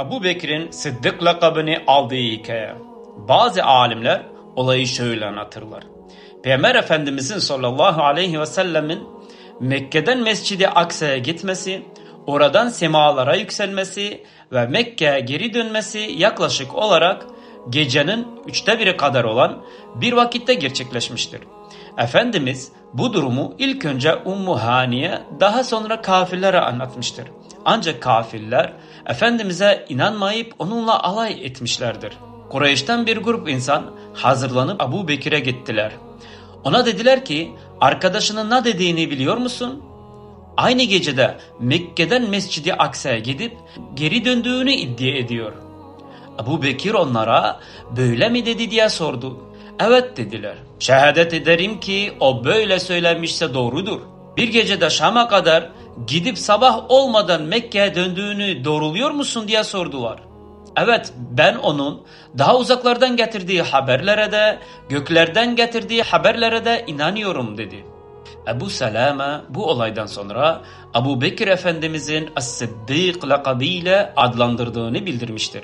Ebu Bekir'in Sıddık lakabını aldığı hikaye. Bazı alimler olayı şöyle anlatırlar. Peygamber Efendimizin sallallahu aleyhi ve sellemin Mekke'den Mescid-i Aksa'ya gitmesi, oradan semalara yükselmesi ve Mekke'ye geri dönmesi yaklaşık olarak gecenin üçte biri kadar olan bir vakitte gerçekleşmiştir. Efendimiz bu durumu ilk önce Ummu Hani'ye daha sonra kafirlere anlatmıştır. Ancak kafirler Efendimiz'e inanmayıp onunla alay etmişlerdir. Kureyş'ten bir grup insan hazırlanıp Abu Bekir'e gittiler. Ona dediler ki arkadaşının ne dediğini biliyor musun? Aynı gecede Mekke'den Mescid-i Aksa'ya gidip geri döndüğünü iddia ediyor. Ebu Bekir onlara böyle mi dedi diye sordu. Evet dediler. Şehadet ederim ki o böyle söylemişse doğrudur. Bir gecede Şam'a kadar gidip sabah olmadan Mekke'ye döndüğünü doğruluyor musun diye sordular. Evet ben onun daha uzaklardan getirdiği haberlere de göklerden getirdiği haberlere de inanıyorum dedi. Ebu Selame bu olaydan sonra Ebu Bekir Efendimizin As-Sıddık lakabıyla adlandırdığını bildirmiştir.